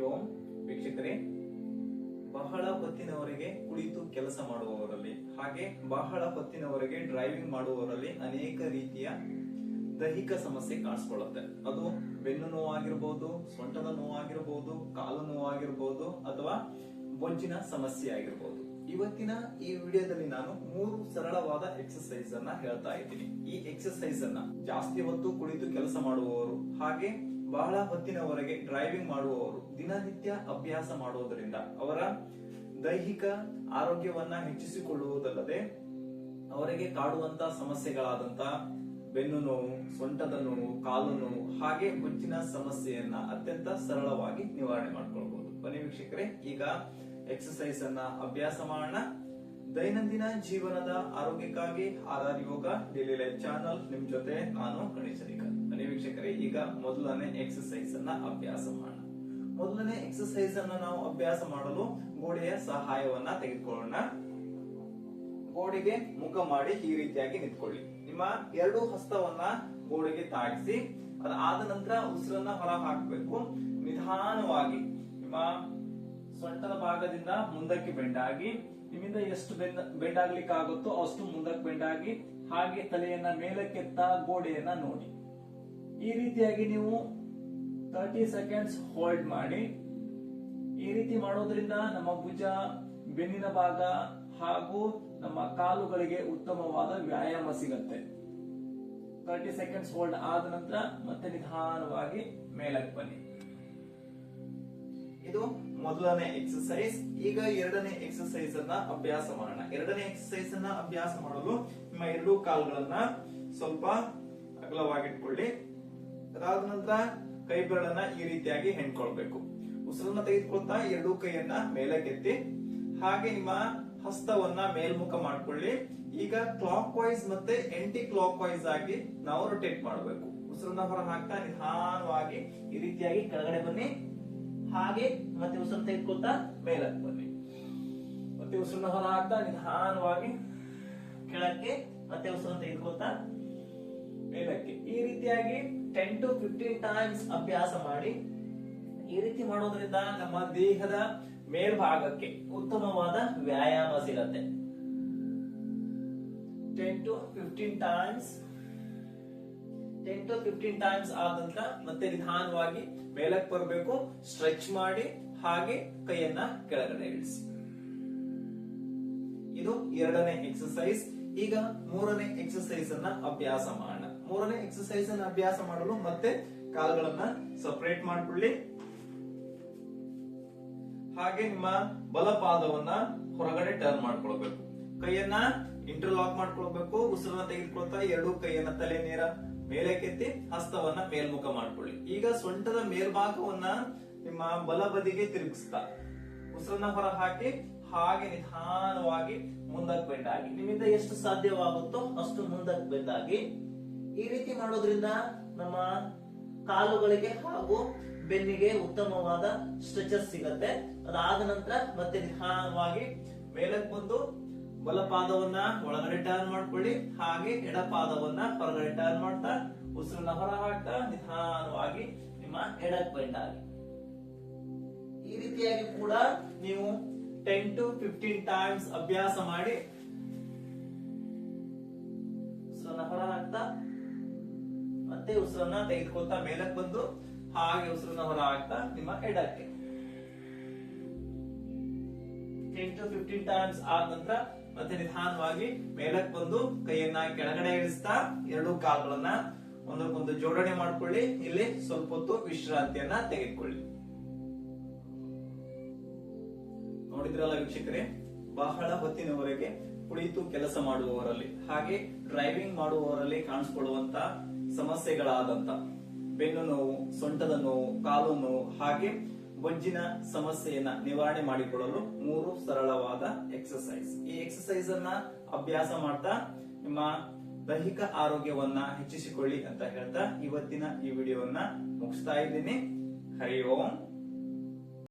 ಓಂ ವೀಕ್ಷಕರೇ, ಬಹಳ ಹೊತ್ತಿನವರೆಗೆ ಕುಳಿತು ಕೆಲಸ ಮಾಡುವವರಲ್ಲಿ, ಹಾಗೆ ಬಹಳ ಹೊತ್ತಿನವರೆಗೆ ಡ್ರೈವಿಂಗ್ ಮಾಡುವವರಲ್ಲಿ ಅನೇಕ ರೀತಿಯ ದೈಹಿಕ ಸಮಸ್ಯೆ ಕಾಣಿಸ್ಕೊಳ್ಳುತ್ತೆ. ಅದು ಬೆನ್ನು ನೋವಾಗಿರ್ಬೋದು, ಸೊಂಟದ ನೋವಾಗಿರ್ಬೋದು, ಕಾಲು ನೋವಾಗಿರ್ಬೋದು, ಅಥವಾ ಬೊಜ್ಜಿನ ಸಮಸ್ಯೆ ಆಗಿರ್ಬೋದು. ಇವತ್ತಿನ ಈ ವಿಡಿಯೋದಲ್ಲಿ ನಾನು ಮೂರು ಸರಳವಾದ ಎಕ್ಸಸೈಸ್ ಅನ್ನ ಹೇಳ್ತಾ ಇದ್ದೀನಿ. ಈ ಎಕ್ಸಸೈಸ್ ಅನ್ನ ಜಾಸ್ತಿ ಹೊತ್ತು ಕುಳಿತು ಕೆಲಸ ಮಾಡುವವರು, ಹಾಗೆ ಬಹಳ ಹೊತ್ತಿನವರೆಗೆ ಡ್ರೈವಿಂಗ್ ಮಾಡುವವರು ದಿನನಿತ್ಯ ಅಭ್ಯಾಸ ಮಾಡುವುದರಿಂದ ಅವರ ದೈಹಿಕ ಆರೋಗ್ಯವನ್ನ ಹೆಚ್ಚಿಸಿಕೊಳ್ಳುವುದಲ್ಲದೆ ಅವರಿಗೆ ಕಾಡುವಂತ ಸಮಸ್ಯೆಗಳಾದಂತ ಬೆನ್ನು ನೋವು, ಸೊಂಟದ ನೋವು, ಕಾಲು ನೋವು, ಹಾಗೆ ಮುಚ್ಚಿನ ಸಮಸ್ಯೆಯನ್ನ ಅತ್ಯಂತ ಸರಳವಾಗಿ ನಿವಾರಣೆ ಮಾಡ್ಕೊಳ್ಬಹುದು. ಬನ್ನಿ ವೀಕ್ಷಕರೇ, ಈಗ ಎಕ್ಸಸೈಸ್ ಅನ್ನ ಅಭ್ಯಾಸ ಮಾಡೋಣ. ದೈನಂದಿನ ಜೀವನದ ಆರೋಗ್ಯಕ್ಕಾಗಿ R yoga daily life channel ನಿಮ್ ಜೊತೆ ನಾನು ಗಣೇಶ ವೀಕ್ಷಕರೇ, ಈಗ ಮೊದಲನೇ ಎಕ್ಸಸೈಸ್ ಅನ್ನ ಅಭ್ಯಾಸ ಮಾಡೋಣ. ಮೊದಲನೇ ಎಕ್ಸಸೈಸ್ ಅನ್ನ ನಾವು ಅಭ್ಯಾಸ ಮಾಡಲು ಗೋಡೆಯ ಸಹಾಯವನ್ನ ತೆಗೆದುಕೊಳ್ಳೋಣ. ಗೋಡೆಗೆ ಮುಖ ಮಾಡಿ ಈ ರೀತಿಯಾಗಿ ನಿಂತ್ಕೊಳ್ಳಿ. ನಿಮ್ಮ ಎರಡು ಹಸ್ತವನ್ನ ಗೋಡೆಗೆ ತಾಗಿಸಿ ಅದಾದ ನಂತರ ಉಸಿರನ್ನ ಹೊರ ಹಾಕಬೇಕು. ನಿಧಾನವಾಗಿ ನಿಮ್ಮ ಸೊಂಟದ ಭಾಗದಿಂದ ಮುಂದಕ್ಕೆ ಬೆಂಡಾಗಿ, ನಿಮ್ಮಿಂದ ಎಷ್ಟು ಬೆಂದ ಬೆಂಡಾಗ್ಲಿಕ್ಕೆ ಆಗುತ್ತೋ ಅಷ್ಟು ಮುಂದಕ್ಕೆ ಬೆಂಡಾಗಿ, ಹಾಗೆ ತಲೆಯನ್ನ ಮೇಲಕ್ಕೆತ್ತ ಗೋಡೆಯನ್ನ ನೋಡಿ. ಈ ರೀತಿಯಾಗಿ ನೀವು ತರ್ಟಿ ಸೆಕೆಂಡ್ಸ್ ಹೋಲ್ಡ್ ಮಾಡಿ, ಈ ರೀತಿ ಮಾಡೋದ್ರಿಂದ ನಮ್ಮ ಭುಜ, ಬೆನ್ನಿನ ಭಾಗ ಹಾಗೂ ನಮ್ಮ ಕಾಲುಗಳಿಗೆ ಉತ್ತಮವಾದ ವ್ಯಾಯಾಮ ಸಿಗುತ್ತೆ. ತರ್ಟಿ ಸೆಕೆಂಡ್ಸ್ ಹೋಲ್ಡ್ ಆದ ನಂತರ ಮತ್ತೆ ನಿಧಾನವಾಗಿ ಮೇಲಕ್ಕೆ ಬನ್ನಿ. ಇದು ಮೊದಲನೇ ಎಕ್ಸಸೈಸ್ ಈಗ ಎರಡನೇ ಎಕ್ಸಸೈಸ್ ಅನ್ನ ಅಭ್ಯಾಸ ಮಾಡೋಣ. ಎರಡನೇ ಎಕ್ಸಸೈಸ್ ಅನ್ನ ಅಭ್ಯಾಸ ಮಾಡಲು ನಿಮ್ಮ ಎರಡೂ ಕಾಲುಗಳನ್ನ ಸ್ವಲ್ಪ ಅಗಲವಾಗಿಟ್ಕೊಳ್ಳಿ. ಅದಾದ ನಂತರ ಕೈ ಬೆರಳನ್ನ ಈ ರೀತಿಯಾಗಿ ಹೆಣ್ಕೊಳ್ಬೇಕು. ಉಸಿರನ್ನ ತೆಗೆದುಕೊಳ್ತಾ ಎರಡೂ ಕೈಯನ್ನ ಮೇಲಕ್ಕೆತ್ತಿ, ಹಾಗೆ ನಿಮ್ಮ ಹಸ್ತವನ್ನ ಮೇಲ್ಮುಖ ಮಾಡ್ಕೊಳ್ಳಿ. ಈಗ ಕ್ಲಾಕ್ ವೈಸ್ ಮತ್ತೆ ಎಂಟಿ ಕ್ಲಾಕ್ ವೈಸ್ ಆಗಿ ನಾವು ರೊಟೇಟ್ ಮಾಡಬೇಕು. ಉಸಿರನ್ನ ಹೊರ ಹಾಕ್ತಾ ನಿಧಾನವಾಗಿ ಈ ರೀತಿಯಾಗಿ ಕೆಳಗಡೆ ಬನ್ನಿ. ಹಾಗೆ ಮತ್ತೆ ಉಸಿರು ತೆಗೆದುಕೊಳ್ತಾ ಮೇಲಕ್ಕೆ ಬನ್ನಿ. ಮತ್ತೆ ಉಸಿರನ್ನ ಹೊರ ಹಾಕ್ತಾ ನಿಧಾನವಾಗಿ ಕೆಳಕ್ಕೆ ಮತ್ತೆ ಉಸಿರನ್ನ ತೆಗೆದುಕೊಳ್ತಾ ಮೇಲಕ್ಕೆ. ಈ ರೀತಿಯಾಗಿ ಟೆನ್ ಟು ಫಿಫ್ಟೀನ್ ಟೈಮ್ಸ್ ಅಭ್ಯಾಸ ಮಾಡಿ, ಈ ರೀತಿ ಮಾಡೋದ್ರಿಂದ ನಮ್ಮ ದೇಹದ ಮೇಲ್ಭಾಗಕ್ಕೆ ಉತ್ತಮವಾದ ವ್ಯಾಯಾಮ ಸಿಗತ್ತೆ. Ten to fifteen times ten to fifteen times ಆದ ನಂತರ ಮತ್ತೆ ನಿಧಾನವಾಗಿ ಮೇಲಕ್ಕೆ ಬರಬೇಕು ಸ್ಟ್ರೆಚ್ ಮಾಡಿ, ಹಾಗೆ ಕೈಯನ್ನ ಕೆಳಗಡೆ ಇಳಿಸಿ. ಇದು ಎರಡನೇ ಎಕ್ಸಸೈಸ್ ಈಗ ಮೂರನೇ ಎಕ್ಸಸೈಸ್ ಅನ್ನ ಅಭ್ಯಾಸ ಮಾಡೋಣ. ಮೂರನೇ ಎಕ್ಸಸೈಸ್ ಅನ್ನ ಅಭ್ಯಾಸ ಮಾಡಲು ಮತ್ತೆ ಕಾಲುಗಳನ್ನ ಸಪರೇಟ್ ಮಾಡ್ಕೊಳ್ಳಿ. ಹಾಗೆ ನಿಮ್ಮ ಬಲಪಾದವನ್ನ ಹೊರಗಡೆ ಟರ್ನ್ ಮಾಡ್ಕೊಳ್ಬೇಕು. ಕೈಯನ್ನ ಇಂಟರ್ಲಾಕ್ ಮಾಡ್ಕೊಳ್ಬೇಕು, ಉಸಿರನ್ನ ತೆಗೆದುಕೊಳ್ತಾ ಎರಡು ಕೈಯನ್ನ ತಲೆ ನೇರ ಮೇಲಕ್ಕೆತ್ತಿ ಹಸ್ತವನ್ನ ಮೇಲ್ಮುಖ ಮಾಡ್ಕೊಳ್ಳಿ. ಈಗ ಸೊಂಟದ ಮೇಲ್ಭಾಗವನ್ನ ನಿಮ್ಮ ಬಲ ಬದಿಗೆ ತಿರುಗಿಸ್ತಾ. ಉಸಿರನ್ನ ಹೊರ ಹಾಕಿ ಹಾಗೆ ನಿಧಾನವಾಗಿ ಮುಂದಕ್ಕೆ ಬೆಂಡಾಗಿ ನಿಮ್ಮಿಂದ ಎಷ್ಟು ಸಾಧ್ಯವಾಗುತ್ತೋ ಅಷ್ಟು ಮುಂದಕ್ಕೆ ಬೆಂಡಾಗಿ ಈ ರೀತಿ ಮಾಡೋದ್ರಿಂದ ನಮ್ಮ ಕಾಲುಗಳಿಗೆ ಹಾಗೂ ಬೆನ್ನಿಗೆ ಉತ್ತಮವಾದ ಸ್ಟ್ರೆಚಸ್ ಸಿಗತ್ತೆ. ಅದಾದ ನಂತರ ಮತ್ತೆ ನಿಧಾನವಾಗಿ ಮೇಲಕ್ಕೆ ಬಂದು ಬಲಪಾದವನ್ನ ಒಳಗಡೆ ಟರ್ನ್ ಮಾಡ್ಕೊಳ್ಳಿ. ಹಾಗೆ ಎಡಪಾದವನ್ನ ಹೊರಗಡೆ ಟರ್ನ್ ಮಾಡ್ತಾ ಉಸಿರನ್ನ ಹೊರ ಹಾಕ್ತಾ ನಿಧಾನವಾಗಿ ನಿಮ್ಮ ಎಡಕ್ ಬೆಂಡಾಗಿ ಈ ರೀತಿಯಾಗಿ ಕೂಡ ನೀವು ಟೆನ್ ಟು ಫಿಫ್ಟೀನ್ ಟೈಮ್ಸ್ ಅಭ್ಯಾಸ ಮಾಡಿ ಉಸಿರನ್ನ ತೆಗೆದುಕೊಳ್ತಾ ಮೇಲಕ್ಕೆ ಬಂದು ಹಾಗೆ ಉಸಿರನ್ನ ಹೊರ ಹಾಕ್ತಾ ನಿಮ್ಮ ಎಡಕ್ಕೆ. ಟೆನ್ ಟು ಫಿಫ್ಟೀನ್ ಟೈಮ್ಸ್ ಆದ ನಂತರ ಮತ್ತೆ ನಿಧಾನವಾಗಿ ಮೇಲಕ್ಕೆ ಬಂದು ಕೈಯನ್ನ ಕೆಳಗಡೆ ಇಳಿಸ್ತಾ ಎರಡು ಕಾಲುಗಳನ್ನ ಒಂದಕ್ಕೊಂದು ಜೋಡಣೆ ಮಾಡ್ಕೊಳ್ಳಿ. ಇಲ್ಲಿ ಸ್ವಲ್ಪ ಹೊತ್ತು ವಿಶ್ರಾಂತಿಯನ್ನ ತೆಗೆದುಕೊಳ್ಳಿ. ನೋಡಿದ್ರಲ್ಲ ವೀಕ್ಷಕರೇ, ಬಹಳ ಹೊತ್ತಿನವರೆಗೆ ಕುಳಿತು ಕೆಲಸ ಮಾಡುವವರಲ್ಲಿ, ಹಾಗೆ ಡ್ರೈವಿಂಗ್ ಮಾಡುವವರಲ್ಲಿ ಕಾಣಿಸ್ಕೊಳ್ಳುವಂತ ಸಮಸ್ಯೆಗಳಾದಂತ. ಬೆನ್ನು ನೋವು, ಸೊಂಟದ ನೋವು, ಕಾಲು ನೋವು, ಹಾಗೆ ಬೊಜ್ಜಿನ ಸಮಸ್ಯೆಯನ್ನ ನಿವಾರಣೆ ಮಾಡಿಕೊಳ್ಳಲು ಮೂರು ಸರಳವಾದ ಎಕ್ಸಸೈಸ್ ಈ ಎಕ್ಸಸೈಸ್ ಅನ್ನ ಅಭ್ಯಾಸ ಮಾಡ್ತಾ ನಿಮ್ಮ ದೈಹಿಕ ಆರೋಗ್ಯವನ್ನ ಹೆಚ್ಚಿಸಿಕೊಳ್ಳಿ ಅಂತ ಹೇಳ್ತಾ ಇವತ್ತಿನ ಈ ವಿಡಿಯೋವನ್ನ ಮುಗಿಸ್ತಾ ಇದ್ದೀನಿ. ಹರಿ ಓಂ.